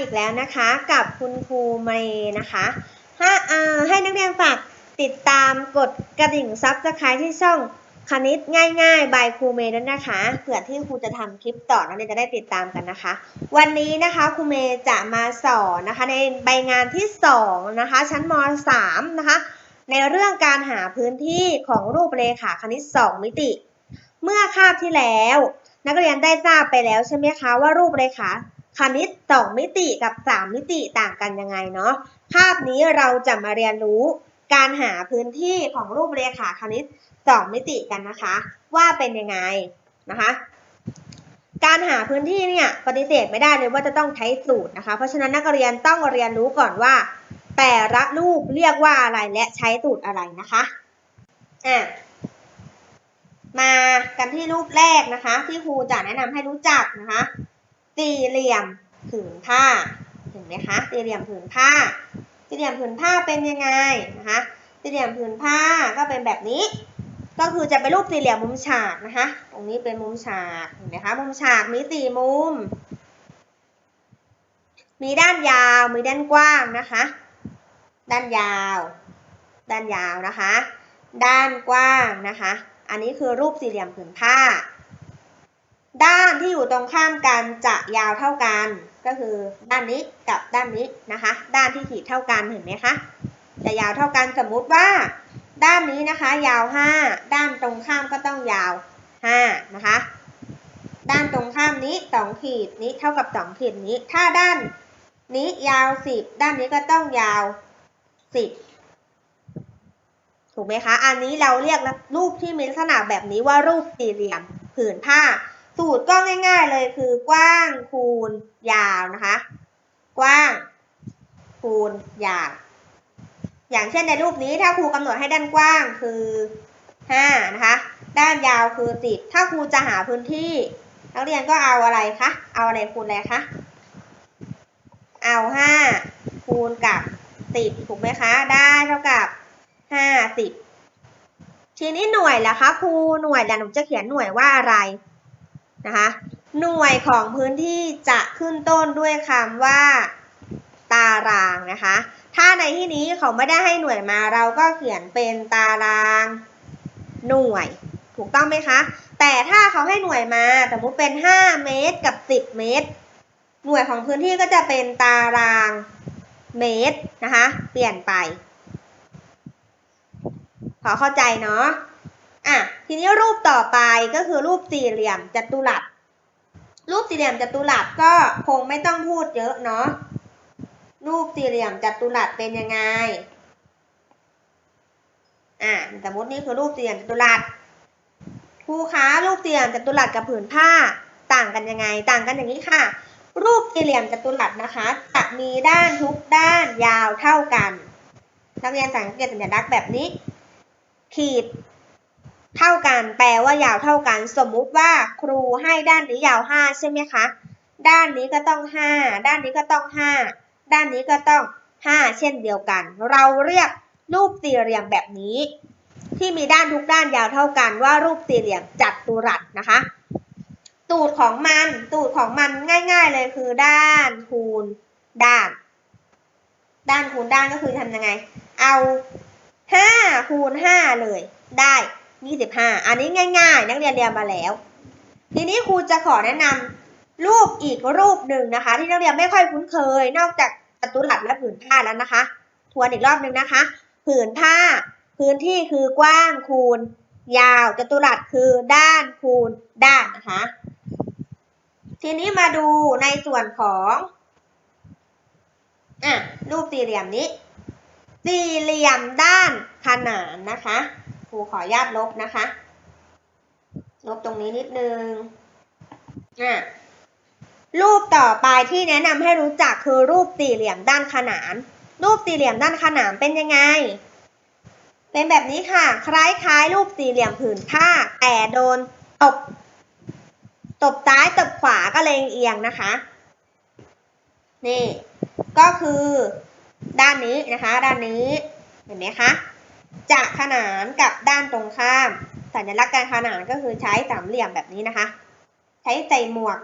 อีกแล้วนะคะ กับคุณครูเมย์นะคะให้าให้นักเรียนฝากติดตามกดกระดิ่งซับสไครต์ที่ช่องคณิตง่ายๆบายครูเมย์ด้วยนะคะเผื่อที่ครูจะทำคลิปต่อนักเรียนจะได้ติดตามกันนะคะ วันนี้นะคะครูเมย์จะมาสอนนะคะในใบงานที่2นะคะชั้นม .3 นะคะในเรื่องการหาพื้นที่ของรูปเรขาคณิต 2 มิติ เมื่อคาบที่แล้ว นักเรียนได้ทราบไปแล้วใช่ไหมคะว่ารูปเรขา คณิต 2 มิติกับ 3 มิติต่างกันยังไงเนาะคาบนี้เราจะมาเรียนรู้การหาพื้นที่ของรูปเรขาคณิต 2 มิติกันนะคะ ว่าเป็นยังไงนะคะการหาพื้นที่เนี่ยปฏิเสธไม่ได้เลยว่าจะต้องใช้สูตรนะคะ เพราะฉะนั้นนักเรียนต้องเรียนรู้ก่อนว่า แต่ละรูปเรียกว่าอะไรและใช้สูตรอะไรนะคะอะมากันที่รูปแรกนะคะ ที่ครูจะแนะนำให้รู้จักนะคะ สี่เหลี่ยมผืนผ้าเห็นไหมคะสี่เหลี่ยมผืนผ้า สี่เหลี่ยมผืนผ้าเป็นยังไงนะคะสี่เหลี่ยมผืนผ้าก็เป็นแบบนี้ ก็คือจะเป็นรูปสี่เหลี่ยมมุมฉากนะคะ ตรงนี้เป็นมุมฉากเห็นไหมคะมุมฉากมีสี่มุม มีด้านยาวมีด้านกว้างนะคะ ด้านยาว ด้านยาวนะคะ ด้านกว้างนะคะ อันนี้คือรูปสี่เหลี่ยมผืนผ้า ด้านที่อยู่ตรงข้ามกันจะยาวเท่ากัน ก็คือด้านนี้กับด้านนี้นะคะ ด้านที่ขีดเท่ากันเห็นไหมคะจะยาวเท่ากันสมมุติว่า ด้านนี้นะคะ ยาว 5 ด้านตรงข้ามก็ต้องยาว5นะคะ ด้านตรงข้ามนี้ 2 ขีดนี้เท่ากับ 2 ขีดนี้ ถ้าด้านนี้ยาว 10 ด้านนี้ก็ต้องยาว 10 ถูกไหมคะ อันนี้เราเรียกรูปที่มีลักษณะแบบนี้ว่ารูปสี่เหลี่ยมผืนผ้า สูตรก็ง่าย ๆ เลยคือกว้างคูณยาวนะคะ กว้างคูณยาว อย่างเช่นในรูปนี้ถ้าครูกำหนดให้ด้านกว้างคือ5นะคะ ด้านยาวคือ 10 ถ้าครูจะหาพื้นที่ นักเรียนก็เอาอะไรคะ เอาอะไรคูณอะไรคะ เอา 5 คูณกับ 10 ถูกไหมคะ ได้เท่ากับ 50 ทีนี้หน่วยล่ะคะครู หน่วยแล้วหนูจะเขียนหน่วยว่าอะไร นะคะหน่วยของพื้นที่จะขึ้นต้นด้วยคำว่า ตารางนะคะ ถ้าในที่นี้เขาไม่ได้ให้หน่วยมาเราก็เขียนเป็นตาราง หน่วย ถูกต้องไหมคะ แต่ถ้าเขาให้หน่วยมาสมมติเป็น 5 เมตรกับ 10 เมตร หน่วยของพื้นที่ก็จะเป็นตารางเมตรนะคะ เปลี่ยนไป ขอเข้าใจเนาะ อะทีนี้รูปต่อไปก็คือรูปสี่เหลี่ยมจัตุรัส รูปสี่เหลี่ยมจัตุรัสก็คงไม่ต้องพูดเยอะเนาะ รูปสี่เหลี่ยมจัตุรัสเป็นยังไง อะสมมตินี่คือรูปสี่เหลี่ยมจัตุรัสครูคะรูปสี่เหลี่ยมจัตุรัสกับผืนผ้าต่างกันยังไง ต่างกันอย่างนี้ค่ะ รูปสี่เหลี่ยมจัตุรัสนะคะจะมีด้านทุกด้านยาวเท่ากันนักเรียนสังเกตสัญลักษณ์แบบนี้ ขีด เท่ากัน แปลว่ายาวเท่ากัน สมมุติว่าครูให้ด้านนี้ยาว 5 ใช่ไหมคะ ด้านนี้ก็ต้อง 5 ด้านนี้ก็ต้อง 5 ด้านนี้ก็ต้อง 5 เช่นเดียวกัน เราเรียกรูปสี่เหลี่ยมแบบนี้ ที่มีด้านทุกด้านยาวเท่ากันว่ารูปสี่เหลี่ยมจัตุรัสนะคะ ตูดของมันตูดของมันง่าย ๆ เลยคือด้านคูณด้าน ด้านคูณด้านก็คือทำยังไง เอา5คูณ5เลยได้ 25 อันนี้ง่ายๆ นักเรียนเรียนมาแล้ว ทีนี้ครูจะขอแนะนำรูปอีกรูปหนึ่งนะคะ ที่นักเรียนไม่ค่อยคุ้นเคย นอกจากจตุรัสและผืนผ้าแล้วนะคะ ทวนอีกรอบหนึ่งนะคะ ผืนผ้า พื้นที่คือกว้างคูณ ยาวจตุรัสคือด้านคูณด้านนะคะ ทีนี้มาดูในส่วนของอะรูปสี่เหลี่ยมนี้ สี่เหลี่ยมด้านขนานนะคะ รูขออนุญาตลบนะคะ ลบตรงนี้นิดนึงอะรูปต่อไปที่แนะนำให้รู้จักคือรูปสี่เหลี่ยมด้านขนาน รูปสี่เหลี่ยมด้านขนานเป็นยังไง เป็นแบบนี้ค่ะ คล้ายๆ รูปสี่เหลี่ยมผืนผ้า แต่โดนตบ ตบซ้ายตบขวาก็เลยเอียงนะคะ นี่ ก็คือ ด้านนี้นะคะ ด้านนี้ เห็นไหมคะ จะขนานกับด้านตรงข้าม สัญลักษณ์การขนานก็คือใช้สามเหลี่ยมแบบนี้นะคะ ใช้ใส่หมวก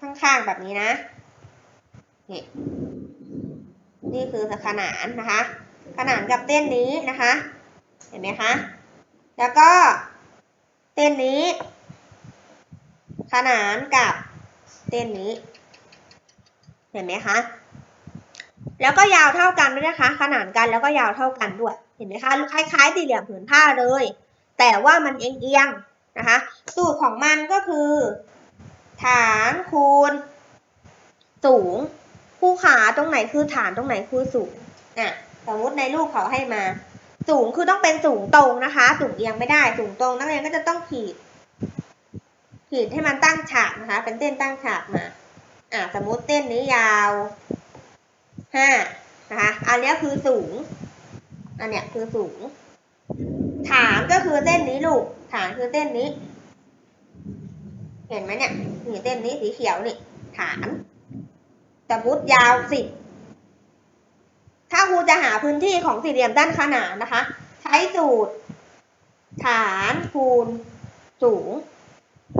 ข้างๆแบบนี้นะนี่นี่คือขนานนะคะ ขนานกับเส้นนี้นะคะ เห็นไหมคะ แล้วก็เส้นนี้ ขนานกับเส้นนี้ เห็นไหมคะ แล้วก็ยาวเท่ากันด้วยนะคะ ขนานกันแล้วก็ยาวเท่ากันด้วย เห็นไหมคะคล้ายๆสี่เหลี่ยมผืนผ้าเลย แต่ว่ามันเอียงๆนะคะสูตรของมันก็คือ ฐานคูณ สูงคู่ขาตรงไหนคือฐานตรงไหนคือสูงอะสมมติในรูปเขาให้มา สูงคือต้องเป็นสูงตรงนะคะ สูงเอียงไม่ได้ สูงตรงนักเรียนก็จะต้องขีด ขีดให้มันตั้งฉากนะคะ เป็นเส้นตั้งฉากมาอะสมมุติเส้นนี้ยาวห้านะคะ อันนี้คือสูง อันเนี้ยคือสูง ฐานก็คือเส้นนี้ลูก ฐานคือเส้นนี้ เห็นไหมเนี่ยนี่เส้นนี้สีเขียวนี่ ฐานสมมติยาวสิบถ้าครูจะหาพื้นที่ของสี่เหลี่ยมด้านขนานนะคะ ใช้สูตร ฐานคูณสูง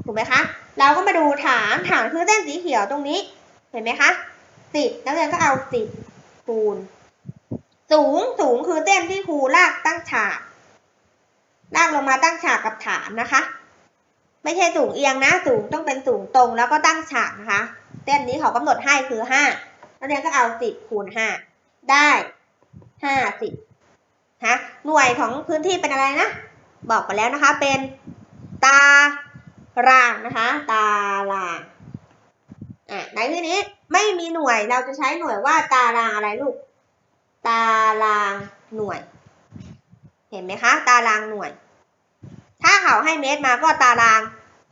ถูกไหมคะ เราก็มาดูฐาน ฐานคือเส้นสีเขียวตรงนี้ เห็นไหมคะสิบนักเรียนก็เอาสิบคูณ สูงสูงคือเส้นที่ครูลากตั้งฉาก ลากลงมาตั้งฉากกับฐานนะคะ ไม่ใช่สูงเอียงนะ สูงต้องเป็นสูงตรงแล้วก็ตั้งฉากนะคะเส้นนี้เขากำหนดให้คือห้านักเรียนก็เอาสิบคูณห้าได้ห้าสิบฮะหน่วยของพื้นที่เป็นอะไรนะ บอกไปแล้วนะคะ เป็นตารางนะคะ ตารางอะในที่นี้ไม่มีหน่วยเราจะใช้หน่วยว่าตารางอะไรลูก ตารางหน่วย เห็นไหมคะ ตารางหน่วย ถ้าเขาให้เมตรมาก็ตาราง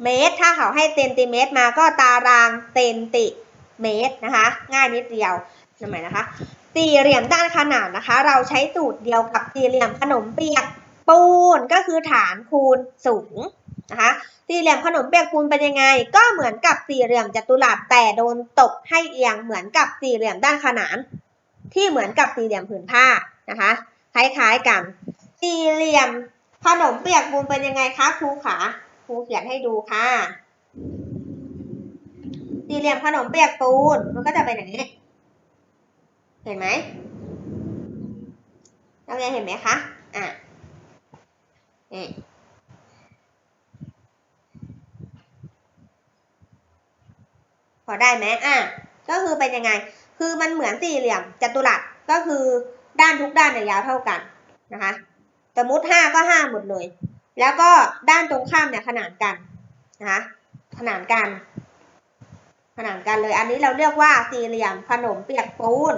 เมตร ถ้าเขาให้เซนติเมตรมาก็ตารางเซนติเมตรนะคะ ง่ายนิดเดียวทำไมนะคะ สี่เหลี่ยมด้านขนานนะคะ เราใช้สูตรเดียวกับสี่เหลี่ยมขนมเปียกปูนก็คือฐานคูณสูงนะคะ สี่เหลี่ยมขนมเปียกปูนเป็นยังไง ก็เหมือนกับสี่เหลี่ยมจัตุรัสแต่โดนตกให้เอียงเหมือนกับสี่เหลี่ยมด้านขนาน ที่เหมือนกับสี่เหลี่ยมผืนผ้านะคะคล้ายๆกัน สี่เหลี่ยมขนมเปียกปูนเป็นยังไงคะครูขาครูเขียนให้ดูค่ะ สี่เหลี่ยมขนมเปียกปูนมันก็จะเป็นอย่างนี้ เห็นไหมนักเรียนเห็นไหมคะอะนี่พอได้ไหมอะ ก็คือเป็นยังไง คือมันเหมือนสี่เหลี่ยมจัตุรัสก็คือด้านทุกด้านเนี่ยยาวเท่ากันนะคะสมมติห้าก็ห้าหมดเลย แล้วก็ด้านตรงข้ามเนี่ยขนานกันนะคะขนานกัน ขนานกันเลย อันนี้เราเรียกว่าสี่เหลี่ยมขนมเปียกปูน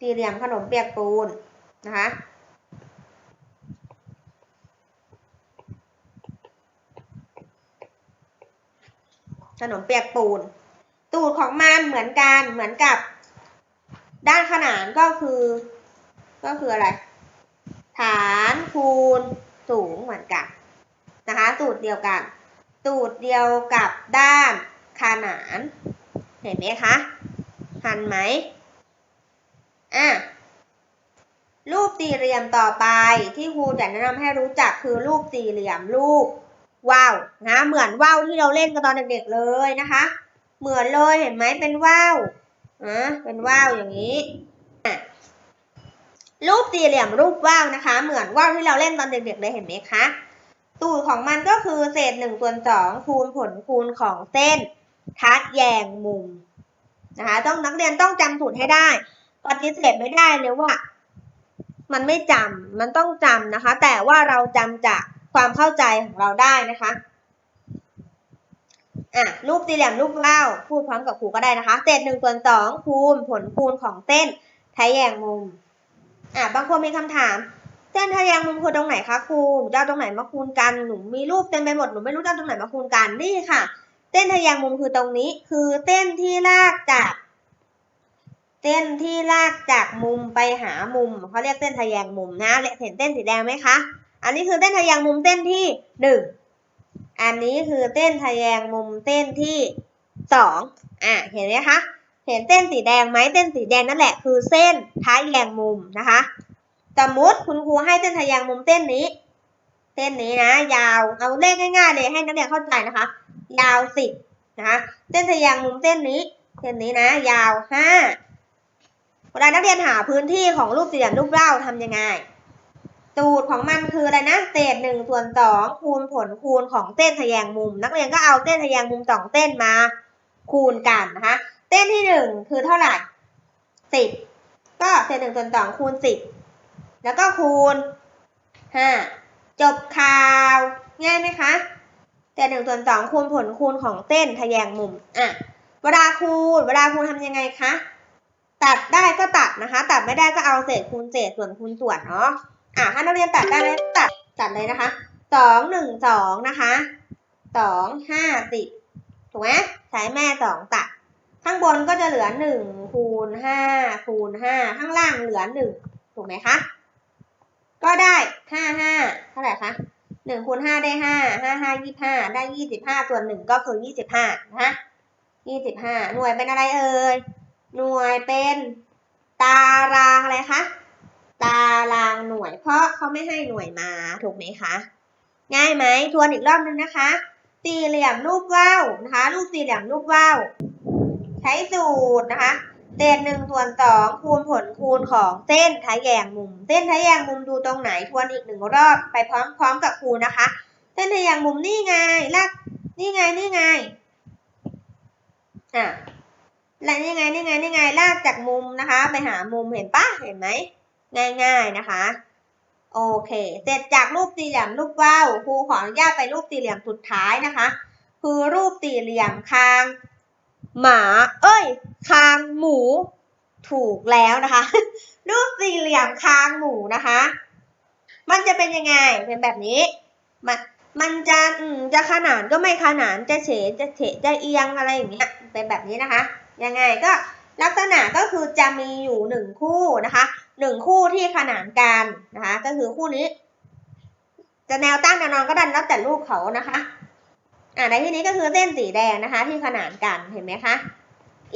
สี่เหลี่ยมขนมเปียกปูนนะคะขนมเปียกปูน ตูดของมันเหมือนกันเหมือนกับ ด้านขนานก็คือ ก็คืออะไร ฐานคูณสูงเหมือนกันนะคะสูตรเดียวกันสูตรเดียวกับด้านขนานเห็นไหมคะหันไหมอะรูปสี่เหลี่ยมต่อไปที่ครูจะแนะนำให้รู้จักคือรูปสี่เหลี่ยมรูปว่าวนะเหมือนว่าวที่เราเล่นกันตอนเด็กๆเลยนะคะ เหมือนเลยเห็นไหมเป็นว่าวอะเป็นว่าวอย่างนี้ รูปสี่เหลี่ยมรูปว่าวนะคะ เหมือนว่าวที่เราเล่นตอนเด็กๆเลยเห็นไหมคะตูดของมันก็คือเศษหนึ่งส่วนสองคูณผลคูณของเส้น ทัดแยงมุมนะคะ ต้องนักเรียนต้องจำสูตรให้ได้ปฏิเสธไม่ได้เลยว่า มันไม่จำมันต้องจำนะคะ แต่ว่าเราจำจากความเข้าใจของเราได้นะคะ อะรูปสี่เหลี่ยมรูปว่าพูดพร้อมกับครูก็ได้นะคะเศษหนึ่งส่วนสองคูณผลคูณของเส้นทะแยงมุมอะบางคนมีคำถาม เส้นทะแยงมุมคือตรงไหนคะครูหนูจะเอาตรงไหนมาคูณกันหนูมีรูปเต็มไปหมดหนูไม่รู้จะเอาตรงไหนมาคูณกันนี่ค่ะ เส้นทะแยงมุมคือตรงนี้คือเส้นที่ลากจากเส้นที่ลากจากมุมไปหามุมเขาเรียกเส้นทะแยงมุมนะเห็นเส้นสีแดงไหมคะ อันนี้คือเส้นทะแยงมุมเส้นที่หนึ่ง อันนี้คือเส้นทะแยงมุมเส้นที่สองอะเห็นไหมคะ เห็นเส้นสีแดงไหมเส้นสีแดงนั่นแหละคือเส้นทะแยงมุมนะคะสมมติคุณครูให้เส้นทะแยงมุมเส้นนี้เส้นนี้นะ ยาวเอาเลขง่ายๆเลยให้นักเรียนเข้าใจนะคะ ยาวสิบนะคะเส้นทะแยงมุมเส้นนี้ เส้นนี้นะ ยาวห้าเวลานักเรียนหาพื้นที่ของรูปสี่เหลี่ยมรูปเล่าทำยังไง สูตรของมันคืออะไรนะเศษหนึ่งส่วนสองคูณผลคูณของเส้นทะแยงมุม นักเรียนก็เอาเส้นทะแยงมุมสองเส้นมา คูณกันนะคะเส้นที่หนึ่งคือเท่าไหร่สิบก็เศษหนึ่งส่วนสองคูณสิบแล้วก็คูณห้าจบข่าวง่ายไหมคะเศษหนึ่งส่วนสองคูณผลคูณของเส้นทะแยงมุมอะเวลาคูณเวลาคูณทำยังไงคะตัดได้ก็ตัดนะคะ ตัดไม่ได้ก็เอาเศษคูณเศษส่วนคูณส่วนเนาะ อะถ้านักเรียนตัดได้ไหมตัดตัดเลยนะคะสองหนึ่งสองนะคะสองห้าสิบถูกไหมใช้แม่สองตัด ข้างบนก็จะเหลือหนึ่งคูณห้าคูณห้าข้างล่างเหลือหนึ่งถูกไหมคะก็ได้ห้าห้าเท่าไหร่คะหนึ่งคูณห้าได้ห้าห้าห้ายี่ห้าได้ยี่สิบห้าส่วนหนึ่งก็คือยี่สิบห้านะคะยี่สิบห้าหน่วยเป็นอะไรเอ่ยหน่วยเป็นตารางอะไรคะ ตารางหน่วย เพราะเขาไม่ให้หน่วยมาถูกไหมคะ ง่ายไหมทวนอีกรอบนึงนะคะ สี่เหลี่ยมรูปว่าวนะคะ รูปสี่เหลี่ยมรูปว่าวใช้สูตรนะคะเศษหนึ่งส่วนสองคูณผลคูณของเส้นทะแยงมุม เส้นทะแยงมุมดูตรงไหนทวนอีกหนึ่งรอบไปพร้อมๆกับครูนะคะ เส้นทะแยงมุมนี่ไงลากนี่ไงนี่ไงอะและนี่ไงนี่ไงนี่ไงลากจากมุมนะคะ ไปหามุมเห็นปะเห็นไหม ง่ายๆนะคะ โอเค เสร็จจากรูปสี่เหลี่ยมรูปว่าวครูขออนุญาตไปรูปสี่เหลี่ยมสุดท้ายนะคะ คือรูปสี่เหลี่ยมคาง หมา เอ้ย คางหมูถูกแล้วนะคะ รูปสี่เหลี่ยมคางหมูนะคะ มันจะเป็นยังไงเป็นแบบนี้มันมันจะอืมจะขนานก็ไม่ขนานจะเฉจะเฉจะเอียงอะไรอย่างเงี้ยเป็นแบบนี้นะคะ ยังไงก็ลักษณะก็คือจะมีอยู่หนึ่งคู่นะคะ หนึ่งคู่ที่ขนานกันนะคะก็คือคู่นี้ จะแนวตั้งแนวนอนก็ดันแล้วแต่รูปเขานะคะอ่าในที่นี้ก็คือเส้นสีแดงนะคะ ที่ขนานกันเห็นไหมคะ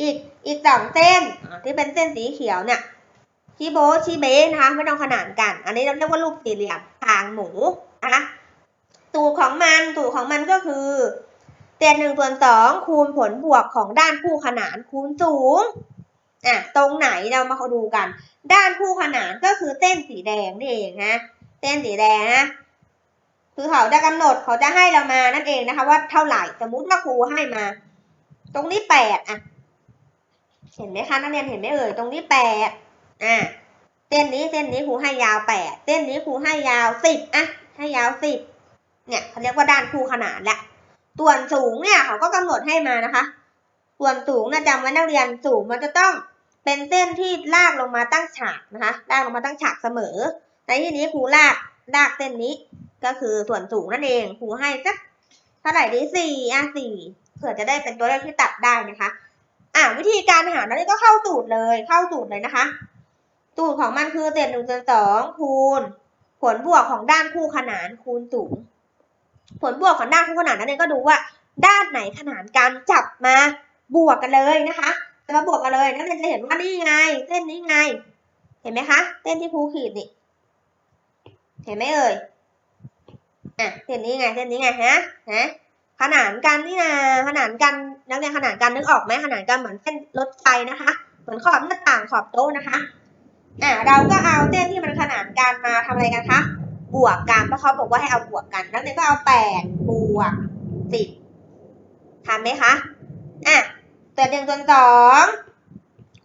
อีกอีกสองเส้นที่เป็นเส้นสีเขียวเนี่ยชีโบชีเบนะคะไม่ต้องขนานกัน อันนี้เราเรียกว่ารูปสี่เหลี่ยมทางหมูนะคะสูของมันสูของมันก็คือเศษหนึ่งส่วนสองคูณผลบวกของด้านคู่ขนานคูณสูง อะตรงไหนเรามาดูกัน ด้านคู่ขนานก็คือเส้นสีแดงนี่เองนะเส้นสีแดงนะคือเขาจะกำหนดเขาจะให้เรามานั่นเองนะคะ ว่าเท่าไหร่สมมุติว่าครูให้มา ตรงนี้แปดอะเห็นไหมคะนักเรียนเห็นไหมเอ่ยตรงนี้แปดอะเส้นนี้เส้นนี้ครูให้ยาวแปดเส้นนี้ครูให้ยาวสิบอะให้ยาวสิบเนี่ยเขาเรียกว่าด้านคู่ขนานแหละส่วนสูงเนี่ยเขาก็กำหนดให้มานะคะ ส่วนสูงนะจำไว้นักเรียนสูงมันจะต้อง เป็นเส้นที่ลากลงมาตั้งฉากนะคะ ลากลงมาตั้งฉากเสมอ ในที่นี้ครูลากลากเส้นนี้ ก็คือส่วนสูงนั่นเองครูให้สักเท่าไหร่ดีสี่อะสี่เผื่อจะได้เป็นตัวเลขที่ตัดได้นะคะ อะวิธีการหานันนี้ก็เข้าสูตรเลยเข้าสูตรเลยนะคะ สูตรของมันคือเศษหนึ่งส่วนสองคูณ ผลบวกของด้านคู่ขนานคูณสูง ผลบวกของด้านคู่ขนานนั่นเองก็ดูว่า ด้านไหนขนานกันจับมาบวกกันเลยนะคะ จะมาบวกกันเลยนักเรียนจะเห็นว่านี่ไง เส้นนี้ไง เห็นไหมคะเส้นที่ครูขีดนี่เห็นไหมเอ่ยอะเส้นนี้ไงเส้นนี้ไงฮะฮะขนานกันนี่นะขนานกันนักเรียนขนานกันนึกออกไหมขนานกันเหมือนเส้นรถไฟนะคะเหมือนขอบหน้าต่างขอบโต๊ะนะคะอะเราก็เอาเส้นที่มันขนานกันมาทำอะไรกันคะบวกกันเพราะเขาบอกว่าให้เอาบวกกันนักเรียนก็เอาแปดบวกสิบทำไหมคะอะ เศษหนึ่งส่วนสอง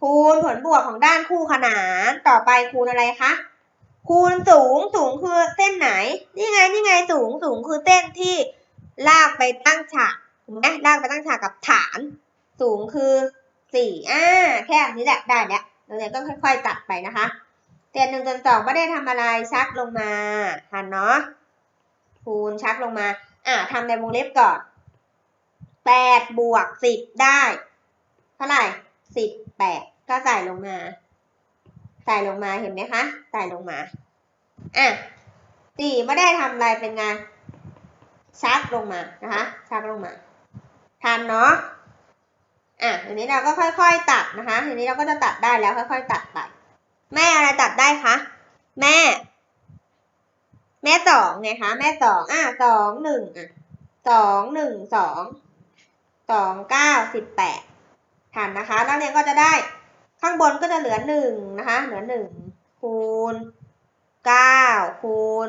คูณผลบวกของด้านคู่ขนานต่อไปคูณอะไรคะคูณสูงสูงคือเส้นไหน นี่ไงนี่ไงสูงสูงคือเส้นที่ลากไปตั้งฉากถูกไหมลากไปตั้งฉากกับฐาน สูงคือสี่อ่าแค่นี้แหละได้แล้วเราเนี่ยก็ค่อย ๆ ตัดไปนะคะเศษหนึ่งส่วนสองไม่ได้ทำอะไรชักลงมาทันเนาะคูณชักลงมา อ่าทำในวงเล็บก่อนแปดบวกสิบได้ ท่าไหร่สิบแปดก็ใส่ลงมาใส่ลงมาเห็นไหมคะใส่ลงมาอะสี่ไม่ได้ทำอะไรเป็นไงชักลงมานะคะชักลงมาทันเนาะอะทีนี้เราก็ค่อยๆตัดนะคะทีนี้เราก็จะตัดได้แล้วค่อย ๆ ตัดไปแม่อะไรตัดได้คะแม่ แม่สองไงคะแม่สองอะสองหนึ่งอะสองหนึ่งสองสองเก้าสิบแปด ทันนะคะ นักเรียนก็จะได้ข้างบนก็จะเหลือหนึ่งนะคะ เหลือหนึ่งคูณเก้าคูณ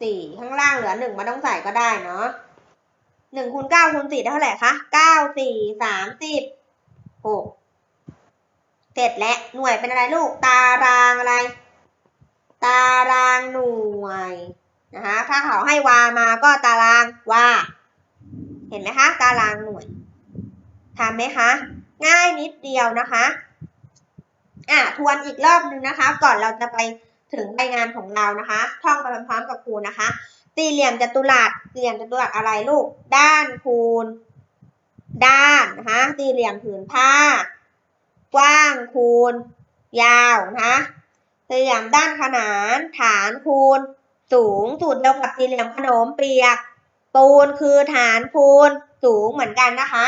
สี่ข้างล่างเหลือหนึ่งไมาต้องใส่ก็ได้เนาะหนึ่งคูณเก้าคูณสี่ได้เท่าไหร่คะเก้าสี่สามสิบหกเสร็จแล้ว หน่วยเป็นอะไรลูก ตารางอะไร ตารางหน่วยนะคะ ถ้าเขาให้วามาก็ตารางวา เห็นไหมคะ ตารางหน่วยทำไหมคะ ง่ายนิดเดียวนะคะอะทวนอีกรอบนึงนะคะ ก่อนเราจะไปถึงใบงานของเรานะคะ ท่องไปพร้อมๆกับครูนะคะ สี่เหลี่ยมจัตุรัสสี่เหลี่ยมจัตุรัสอะไรลูก ด้านคูณ ด้านนะคะสี่เหลี่ยมผืนผ้า กว้างคูณ ยาวนะคะสี่เหลี่ยมด้านขนาน ฐานคูณ สูงสูตรเดียวกับสี่เหลี่ยมขนมเปียก ปูนคือฐานคูณ สูงเหมือนกันนะคะ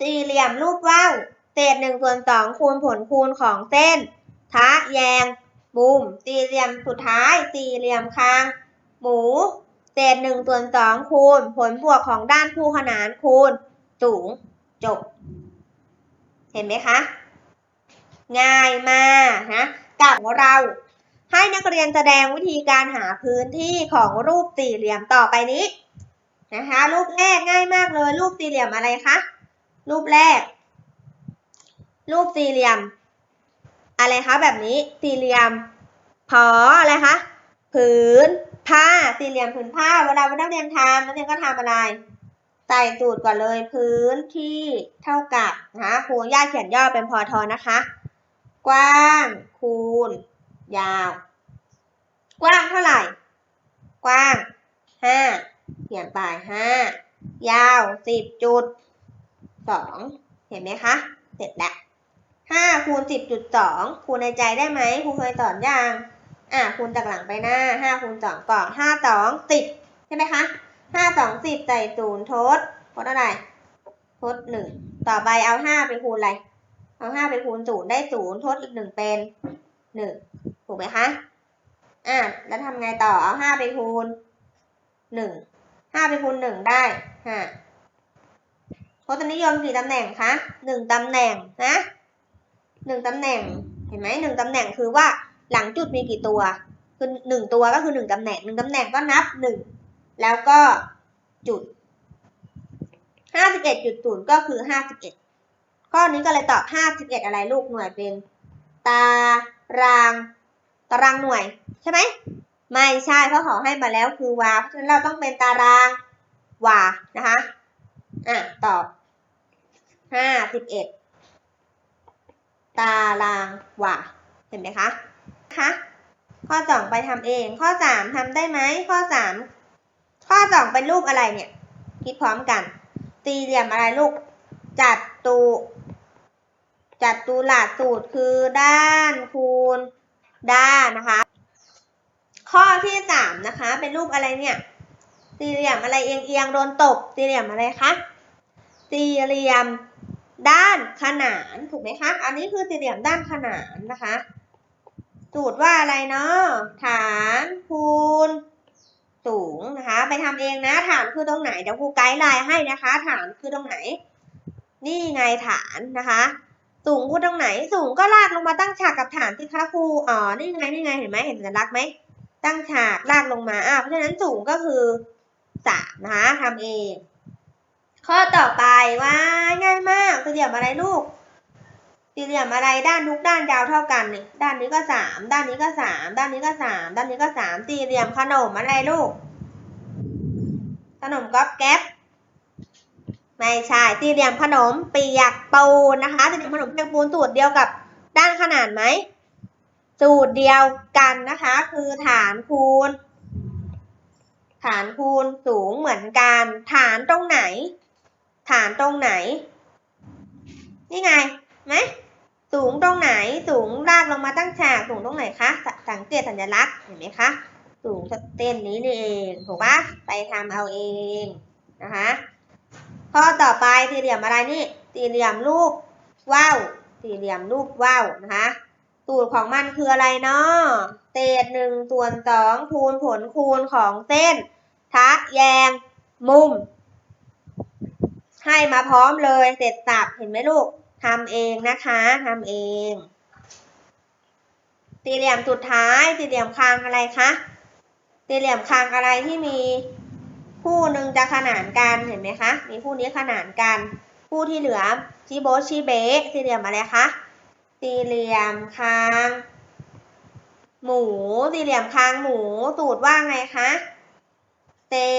สี่เหลี่ยมรูปว่าวเศษหนึ่งส่วนสองคูณผลคูณของเส้น ทะแยง มุม สี่เหลี่ยมสุดท้าย สี่เหลี่ยมคาง หมู เศษหนึ่งส่วนสองคูณ ผลบวกของด้านคู่ขนานคูณ สูง จบ เห็นไหมคะ ง่ายมากนะ กับเราให้นักเรียนแสดงวิธีการหาพื้นที่ของรูปสี่เหลี่ยมต่อไปนี้นะคะ รูปแรกง่ายมากเลย รูปสี่เหลี่ยมอะไรคะ รูปแรก รูปสี่เหลี่ยม อะไรคะแบบนี้สี่เหลี่ยมพออะไรคะผืนผ้าสี่เหลี่ยมผืนผ้าเวลานักเรียนทำนักเรียนก็ทำอะไรใส่สูตรก่อนเลยพื้นที่เท่ากับนะคะครูย่าเขียนย่อเป็นพอทอนะคะ กว้างคูณ ยาว กว้างเท่าไหร่ กว้างห้าเขียนไปห้ายาวสิบจุด สองเห็นไหมคะ เสร็จแล้วห้าคูณสิบจุดสองคูณในใจได้ไหมครูเคยสอนยังอะคูณจากหลังไปหน้าห้าคูณสองก่อนห้าสองสิบใช่ไหมคะห้าสองสิบใส่ศูนย์ทดทดอะไรทดหนึ่งต่อไปเอาห้าไปคูณอะไร เอาห้าไปคูณศูนย์ได้ศูนย์ทดอีกหนึ่งเป็นหนึ่งถูกไหมคะอะแล้วทำไงต่อเอาห้าไปคูณหนึ่งห้าไปคูณหนึ่งได้ห้า ทศนิยมกี่ตำแหน่งคะหนึ่งตำแหน่งนะหนึ่งตำแหน่ง เห็นไหมหนึ่งตำแหน่งคือว่าหลังจุดมีกี่ตัว คือหนึ่งตัวก็คือหนึ่งตำแหน่งหนึ่งตำแหน่งก็นับหนึ่งแล้วก็จุดห้าสิบเอ็ดจุดศูนย์ก็คือห้าสิบเอ็ดข้อนี้ก็เลยตอบห้าสิบเอ็ดอะไรลูกหน่วยเป็น ตารางตารางหน่วยใช่ไหมไม่ใช่เพราะเขาให้มาแล้วคือวาเพราะฉะนั้นเราต้องเป็นตารางวานะคะ อะ ตอบห้าสิบเอ็ดตารางวาเห็นไหมคะคะข้อสองไปทำเอง ข้อสามทำได้ไหม ข้อสามข้อสองเป็นรูปอะไรเนี่ย คิดพร้อมกันสี่เหลี่ยมอะไรลูก จัดตู จัดตูหลาดสูตรคือด้านคูณด้านนะคะ ข้อที่สามนะคะ เป็นรูปอะไรเนี่ย สี่เหลี่ยมอะไรเอียงเอียงโดนตบ สี่เหลี่ยมอะไรคะ สี่เหลี่ยมด้านขนานถูกไหมคะ อันนี้คือสี่เหลี่ยมด้านขนานนะคะสูตรว่าอะไรเนาะฐานคูณสูงนะคะ ไปทำเองนะ ฐานคือตรงไหนเดี๋ยวครูไกด์ไลน์ให้นะคะ ฐานคือตรงไหน นี่ไงฐานนะคะ สูงคูณตรงไหน สูงก็ลากลงมาตั้งฉากกับฐานสิคะครูอ๋อนี่ไงนี่ไงเห็นไหมเห็นสัญลักษณ์ไหมตั้งฉากลากลงมาอ่าเพราะฉะนั้นสูงก็คือสามนะคะทำเอง ข้อต่อไปว่าง่ายมากสี่เหลี่ยมอะไรลูกสี่เหลี่ยมอะไรด้านทุกด้านยาวเท่ากันนี่ด้านนี้ก็สามด้านนี้ก็สามด้านนี้ก็สามด้านนี้ก็สามสี่เหลี่ยมขนมอะไรลูกขนมก๊อบแก๊บไม่ใช่สี่เหลี่ยมขนมเปียกปูนนะคะสี่เหลี่ยมขนมเปียกปูนสูตรเดียวกับด้านขนานไหมสูตรเดียวกันนะคะ คือฐานคูณ ฐานคูณสูงเหมือนกัน ฐานตรงไหน ฐานตรงไหน นี่ไงไหมสูงตรงไหนสูงลากลงมาตั้งฉากสูงตรงไหนคะสสังเกตสัญลักษณ์เห็นไหมคะสูงเส้นนี้นี่เองถูกปะไปทำเอาเองนะคะข้อต่อไปสี่เหลี่ยมอะไรนี่สี่เหลี่ยมรูปว่าวสี่เหลี่ยมรูปว่าวนะคะสูตรของมันคืออะไรเนาะเศษหนึ่งส่วนสองคูณผลคูณของเส้นทะแยง มุม ให้มาพร้อมเลยเสร็จสับเห็นไหมลูกทำเองนะคะทำเอง สี่เหลี่ยมสุดท้าย สี่เหลี่ยมคางอะไรคะสี่เหลี่ยมคางอะไรที่มีคู่หนึ่งจะขนานกันเห็นไหมคะมีคู่นี้ขนานกัน คู่ที่เหลือชีโบชีเบะสี่เหลี่ยมอะไรคะสี่เหลี่ยมคาง หมู สี่เหลี่ยมคางหมูสูตรว่าไงคะ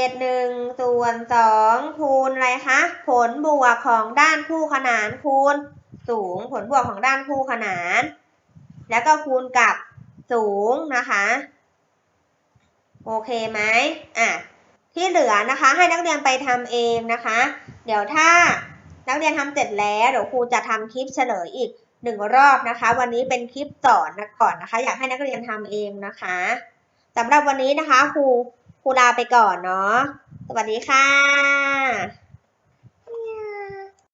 ษหนึ่งส่วนสองคูณอะไรคะผลบวกของด้านคู่ขนานคูณสูงผลบวกของด้านคู่ขนาน แล้วก็คูณกับสูงนะคะ โอเคไหมอะที่เหลือนะคะให้นักเรียนไปทำเองนะคะ เดี๋ยวถ้านักเรียนทำเสร็จแล้วเดี๋ยวครูจะทำคลิปเฉลยอีกหนึ่งรอบนะคะ วันนี้เป็นคลิปสอนนะก่อนนะคะ อยากให้นักเรียนทำเองนะคะสำหรับวันนี้นะคะครู ครูลาไปก่อนเนาะ สวัสดีค่ะ